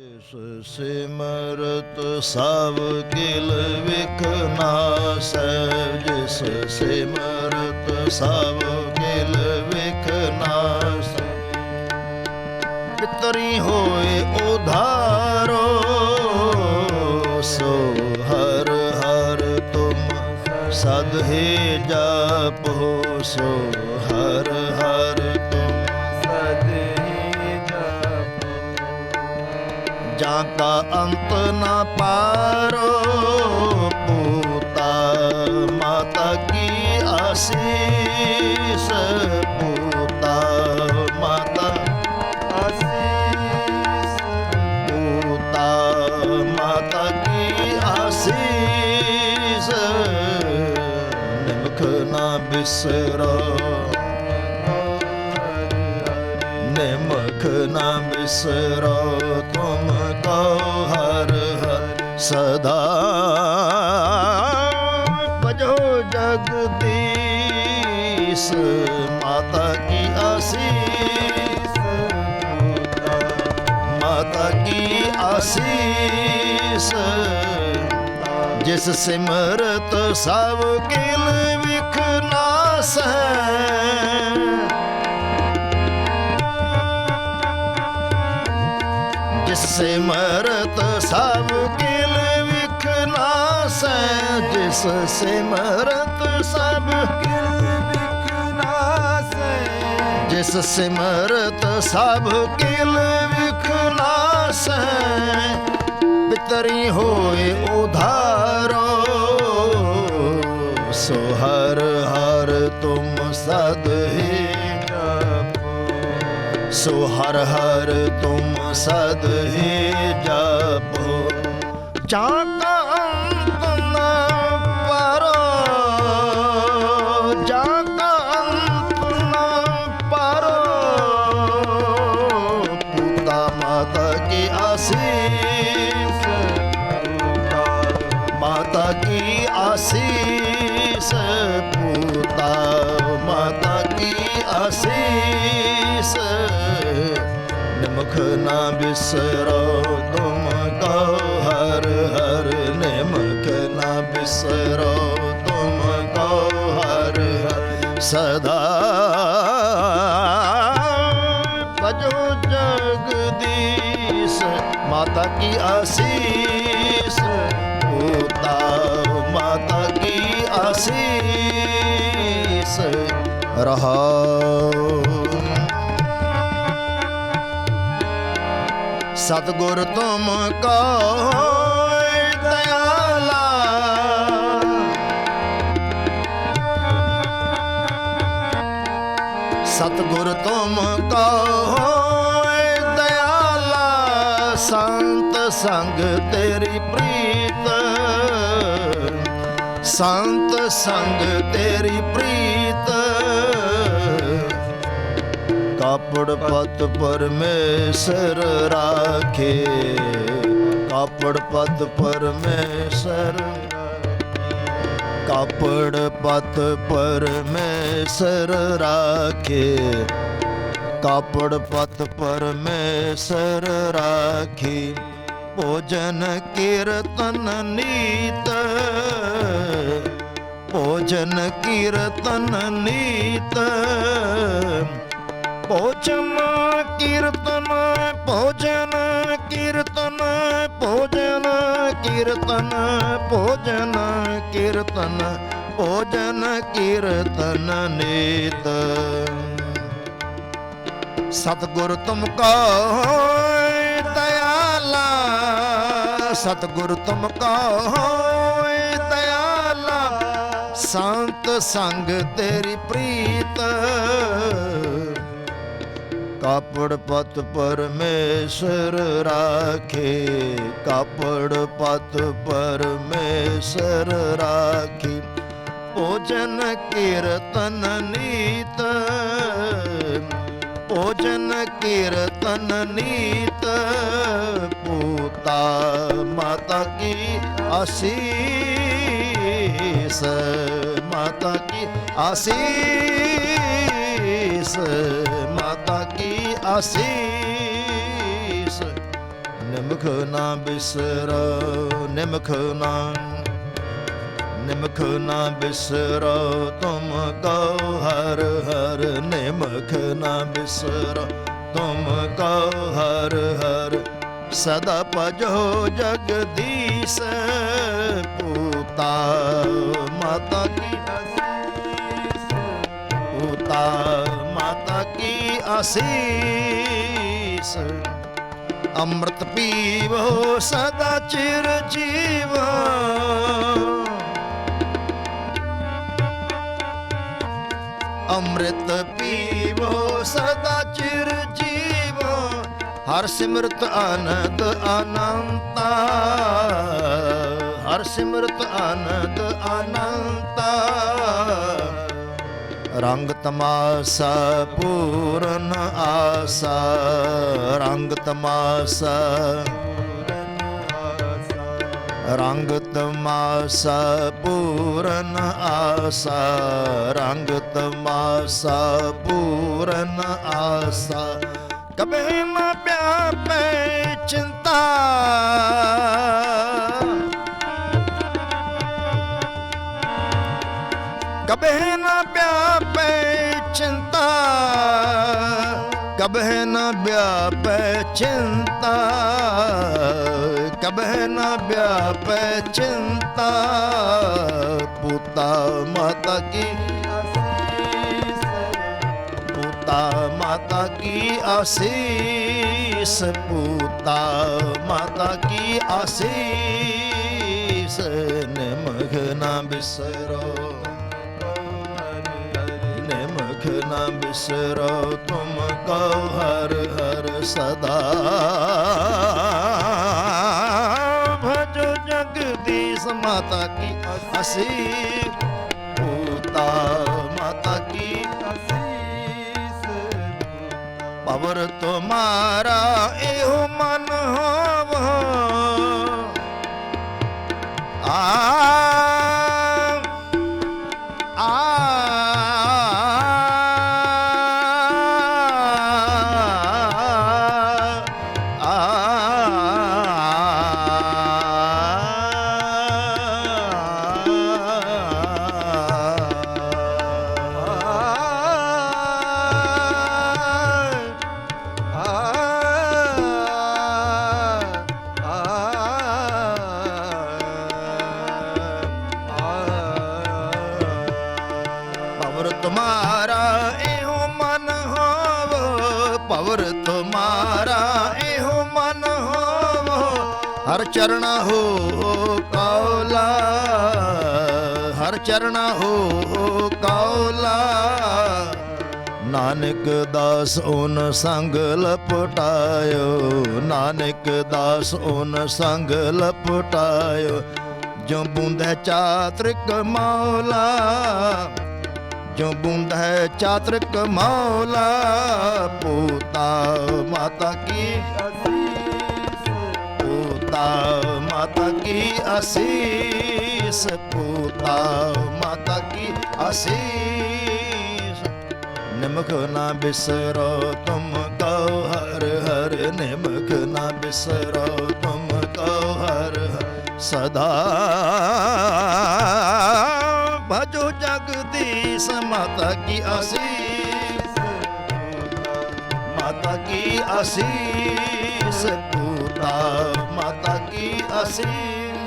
ਜਿਸ ਸਿਮਰਤ ਸਭ ਕਿਲ ਵਿਖ ਜਿਸ ਸਿਮਰਤ ਸਭ ਕਿਲ ਵਿਖ ਨਾਸੈ। ਪਿਤਰੀ ਹੋਏ ਉਧਾਰੋ, ਸੋ ਹਰ ਹਰ ਤੁਮ ਸਦ ਹੀ ਜਾਪੋ ਸੋ ਹਰ ਹਰ ਤੁਮ ਜਾਂ ਕਾ ਅੰਤ ਨਾ ਪਾਰੋ ਪੂਤਾ ਮਾਤਾ ਕੀ ਆਸੀਸ ਪੂਤਾ ਮਾਤਾ ਆਸੀਸ ਪੂਤਾ ਮਾਤਾ ਕੀ ਆਸੀਸ ਨਿਮਖ ਨਾ ਬਿਸਰੋ। ਨਿਮਖ ਨਾ ਬਿਸਰੋ। ਹਰ ਹਰ ਸਦਾ। ਭਜੋ ਜਗਦੀਸ਼ ਮਾਤਾ ਕੀ ਆਸੀਸ। ਮਾਤਾ ਕੀ ਆਸੀਸ। ਜਿਸ ਸਿਮਰਤ ਸਭ ਕਿਲ ਵਿਖ ਨਾਸ। ਹੈ ਸਿਮਰਤ ਸਭ ਕਿਲ ਵਿਖ ਨਾਸੈ ਜਿਸ ਸਿਮਰਤ ਸਭ ਕਿਲ ਵਿਖ ਨਾਸੈ ਜਿਸ ਸਿਮਰਤ ਸਭ ਕਿਲ ਵਿਖ ਨਾਸੈ ਪਿਤਰੀ ਹੋਏ ਉਧਾਰੋ। ਸੋ ਹਰ ਹਰ ਤੁਮ ਸਦ ਹੀ ਸੋ ਹਰ ਹਰ ਤੁਮ ਸਦ ਹੀ ਜਾਪੋ। ਜਾਂ ਅੰਤ ਨ ਪਰੋ ਜਾਂ ਅੰਤ ਨ ਪਰੋ। ਪੁੱਤਾ ਮਾਤਾ ਕੀ ਆਸੀਸ, ਮਾਤਾ ਕੀ ਆਸੀਸ, ਪੂਤਾ ਮਾਤਾ ਕੀ ਆਸੀਸ। ਨਿਮਖ ਨਾ ਬਿਸਰੋ ਤੁਮ ਕੋ ਹਰ ਹਰ ਨਿਮਖ ਨਾ ਬਿਸਰੋ ਤੁਮ ਕੋ ਹਰ ਹਰ ਸਦਾ ਸਜੋ ਜਗਦੀਸ਼ ਮਾਤਾ ਕੀ ਆਸੀਸ ਪੂਤਾ ਮਾਤਾ ਕੀ ਆਸੀਸ ਰਹਾਉ ਸਤਗੁਰ ਤੁਮ ਕੋ ਦਇਆਲਾ। ਸਤਗੁਰ ਤੁਮ ਕੋ ਹੋਏ ਦਇਆਲਾ। ਸੰਤ ਸੰਗ ਤੇਰੀ ਪ੍ਰੀਤ। ਸੰਤ ਸੰਗ ਤੇਰੀ ਪ੍ਰੀਤ। ਕਾਪੜ ਪਤ ਪਰਮੇਸ਼ਰ ਰਾਖੇ ਕਾਪੜ ਪਤ ਪਰਮੇਸ਼ਰ ਕਾਪੜ ਪਤ ਪਰਮੇਸ਼ਰ ਰਾਖੇ ਕਾਪੜ ਪਤ ਪਰਮੇਸ਼ਰ ਰਾਖੀ ਭੋਜਨ ਕੀਰਤਨ ਨੀਤ ਭੋਜਨ ਕੀਰਤਨ ਨੀਤ ਭੋਜਨ, ਕੀਰਤਨ ਭੋਜਨ ਕੀਰਤਨ ਭੋਜਨ ਕੀਰਤਨ ਭੋਜਨ ਕੀਰਤਨ ਭੋਜਨ, ਕੀਰਤਨ, ਨੀਤ। ਸਤਗੁਰ ਤੁਮ ਕੋ ਦਇਆਲਾ, ਸਤਗੁਰ ਤੁਮ ਕੋ ਦਇਆਲਾ, ਸੰਤ ਸੰਗ ਤੇਰੀ ਪ੍ਰੀਤ। ਕਾਪੜ ਪਤ ਪਰਮੇਸ਼ਰ ਰਾਖੇ, ਕਾਪੜ ਪਤ ਪਰਮੇਸ਼ਰ ਰਾਖੀ। ਭੋਜਨ ਕੀਰਤਨ ਨੀਤ, ਭੋਜਨ ਕੀਰਤਨ ਨੀਤ, ਪੂਤਾ ਮਾਤਾ ਕੀ ਆਸੀਸ, ਮਾਤਾ ਕੀ ਆਸੀਸ ਕੀ ਆਸੀਸ ਨਿਮਖ ਨਾ ਬਿਸਰੋ, ਨਿਮਖ ਨਾ ਨਿਮਖ ਨਾ ਬਿਸਰੋ, ਤੁਮ ਕਉ ਹਰ ਹਰ ਨਿਮਖ ਨਾ ਬਿਸਰੋ, ਤੁਮ ਕਉ ਹਰ। ਹਰ ਸਦਾ ਭਜੋ ਜਗਦੀਸ਼, ਪੂਤਾ ਮਾਤਾ ਕੀ ਪੂਤਾ ਮਾਤਾ ਕੀ ਆਸੀਸ ਅੰਮ੍ਰਿਤ ਪੀਵੋ ਸਦਾ ਚਿਰ ਜੀਵਾ ਅੰਮ੍ਰਿਤ ਪੀਵੋ ਸਦਾ ਚਿਰ ਜੀਵੋ ਹਰ ਸਿਮਰਤ ਆਨੰਦ ਅਨੰਤਾ। ਹਰ ਸਿਮਰਤ ਆਨੰਦ ਅਨੰਤ। ਰੰਗ ਤਮਾਸਾ, ਪੂਰਨ ਆਸਾ, ਰੰਗ ਤਮਾਸਾ। ਰੰਗ ਤਮਾਸਾ, ਪੂਰਨ ਆਸਾ, ਰੰਗ ਤਮਾਸਾ, ਪੂਰਨ ਆਸਾ। ਕਬੇ ਨ ਪਿਆਪੇ ਚਿੰਤਾ। ਕਬੇ ਨ ਵਿਆਪੈ ਚਿੰਤਾ, ਕਬਹਿ ਨ ਵਿਆਪੈ ਚਿੰਤਾ ਕਬੇ ਨ ਵਿਆਪੈ ਚਿੰਤਾ, ਪੁੱਤਾ ਮਾਤਾ ਕੀ ਪੁੱਤਾ ਮਾਤਾ ਕੀ ਆਸੀਸ, ਪੁੱਤਾ ਮਾਤਾ ਕੀ ਆਸੀਸ ਨਿਮਖ ਬਿਸਰੋ। ਨਿਮਖ ਨਾ ਬਿਸਰੋ ਤੁਮ ਕਉ ਹਰ ਹਰ ਸਦਾ। ਭਜੋ ਜਗਦੀਸ਼ ਮਾਤਾ ਕੀ ਅਸੀ ਪੂਤਾ ਮਾਤਾ ਕੀ ਪਵਰ ਤੁਮਾਰਾ ਇਹੋ ਮਨ ਹਰ ਚਰਨ ਹੋ ਕੌਲਾ, ਹਰ ਚਰਨ ਹੋ ਕੌਲਾ। ਨਾਨਕ ਦਾਸ ਓਨ ਸੰਗ ਲਪਟਾਇਓ, ਨਾਨਕ ਦਾਸ ਓਨ ਸੰਗ ਲਪਟਾਇਓ। ਜੋ ਬੁੰਦੈ ਚਾਤ੍ਰਿਕ ਮੌਲਾ, ਜੋ ਬੁੰਦ ਹੈ ਚਾਤ੍ਰਿਕ ਮੌਲਾ, ਪੋਤਾ ਮਾਤਾ ਕੀ ਪੂਤਾ, ਮਾਤਾ ਕੀ ਅਸੀਸ ਪੂਤਾ, ਮਾਤਾ ਕੀ ਅਸੀਸ? ਨਿਮਖ ਨਾ ਬਿਸਰੋ ਤੁਮ ਕਉ ਹਰ ਹਰ ਨਿਮਖ ਨਾ ਬਿਸਰੋ ਤੁਮ ਕਉ ਹਰ ਸਦਾ ਭਜੋ ਜਗਦੀਸ਼, ਮਾਤਾ ਕੀ ਅਸੀਸ? ਮਾਤਾ ਕੀ ਅਸੀਸ ਪੂਤਾ ਮਾਤਾ ਕੀ ਅਸੀਸ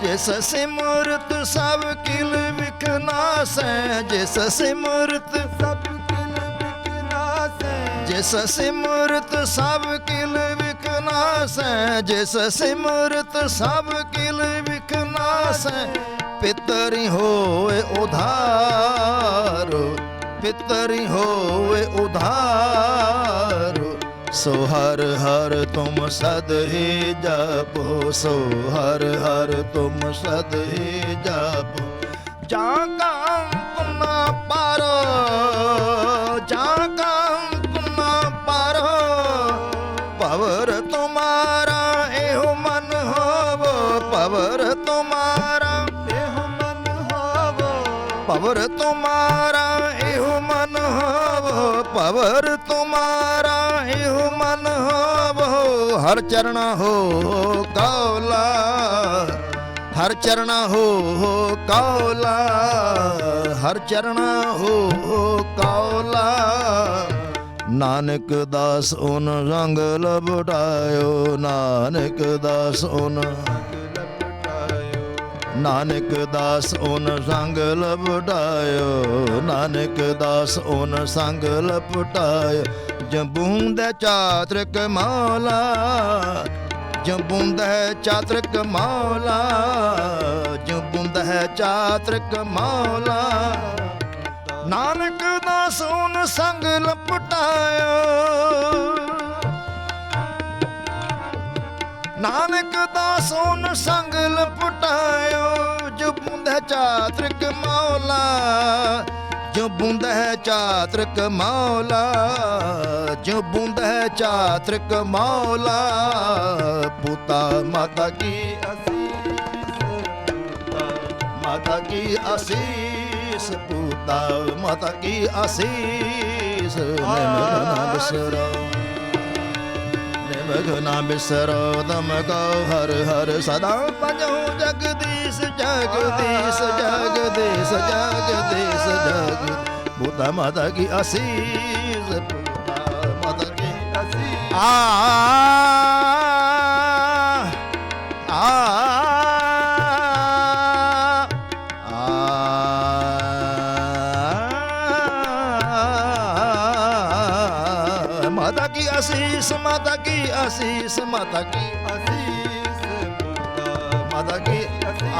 ਜਿਸ ਸਿਮਰਤ ਸਭ ਕਿਲ ਵਿਖਨਾਸੈ, ਜਿਸ ਸਿਮਰਤ ਸਭ ਕਿਲ ਬਿਕਨਾਸੈ ਜਿਸ ਸਿਮਰਤ ਸਭ ਕਿਲ ਵਿਖਨਾਸੈ, ਜਿਸ ਸਿਮਰਤ ਸਭ ਕਿਲ ਵਿਖਨਾਸੈ। ਪਿਤਰੀ ਹੋਏ ਉਧਾਰ, ਪਿਤਰੀ ਹੋਏ ਉਧਾਰ। ਸੋ ਹਰ ਹਰ ਤੁਮ ਸਦ ਹੀ ਜਪੋ, ਸੋ ਹਰ ਹਰ ਤੁਮ ਸਦ ਹੀ ਜਪੋ। ਜਾਂ ਕੰ ਹਰ ਚਰਣਾ ਹੋ ਕੌਲਾ, ਹਰ ਚਰਣਾ ਹੋ ਕੌਲਾ, ਹਰ ਚਰਣਾ ਹੋ ਕੌਲਾ। ਨਾਨਕ ਦਾਸ ਓਨ ਰੰਗ ਲਬਟਾਇਓ, ਨਾਨਕ ਦਾਸ ਓਨ ਨਾਨਕ ਦਾਸ ਓਨ ਸੰਗ ਲਪਟਾਇਓ ਨਾਨਕ ਦਾਸ ਓਨ ਸੰਗ ਲਪਟਾਇਓ ਜੰਬੂੰਦ ਚਾਤ੍ਰਿਕ ਮੌਲਾ, ਜੰਬੂੰਦ ਚਾਤ੍ਰਿਕ ਮੌਲਾ, ਜੰਬੂੰਦ ਚਾਤ੍ਰਿਕ ਮੌਲਾ। ਨਾਨਕ ਦਾ ਓਨ ਸੰਗ ਲਪਟਾਇਓ ਨਾਨਕ ਦਾ ਸੋਨ ਸੰਗ ਲਪਟਾਇਓ ਜੋ ਬੁੰਦ ਹੈ ਮੌਲਾ ਜੋ ਬੁੰਦ ਹੈ ਚਾਤ੍ਰਿਕ ਮੌਲਾ ਜੋ ਬੁੰਦ ਹੈ ਚਾਤ੍ਰਿਕ ਮੌਲਾ ਪੁੱਤਾ ਮਾਤਾ ਕੀ ਅਸੀਸ ਮਾਤਾ ਕੀ ਅਸੀਸ ਪੁੱਤਾ ਮਾਤਾ ਕੀ ਅਸੀਸ ਨਿਮਨ ਬਸਰਾ ਨਿਮਗ ਨਾ ਬਿਸਰੋ ਦਮ ਕਉ ਹਰ ਹਰ ਸਦਾ। ਪੰਜੋ ਜਗਦੀਸ਼ ਜਗਦੀਸ਼ ਜਗਦੀਸ਼ ਜਗਦੀਸ਼ ਜਗ ਬੁੱਧਾ ਮਾਤਾ ਕੀ ਅਸੀਸ, ਬੁੱਧਾ ਮਾਤਾ ਕੀ ਅਸੀਸ। ਆ ਆ ਮਾਤਾ ਕੀ ਅਸੀਸ, ਮਾਤਾ ਕੀ ਅਸੀਸ ਮਾਤਾ ਕੀ ਅਸੀਸ ਬੁੱਧਾ ਮਾਤਾ ਕੀ ਆ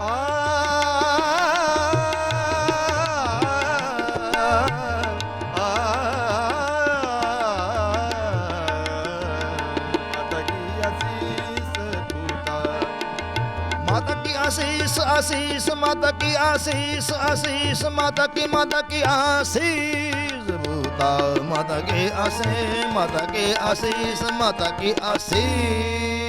ਆ ਮਾਤਾ ਕੀ ਅਸੀਸ ਬੁੱਧਾ ਮਾਤਾ ਕੀ ਆਸੀਸ ਆਸੀਸ ਮਾਤਾ ਕੀ ਆਸੀਸ ਆਸੀਸ ਮਾਤਾ ਕੀ ਮਾਤਾ ਕੀ ਆਸੀਸ।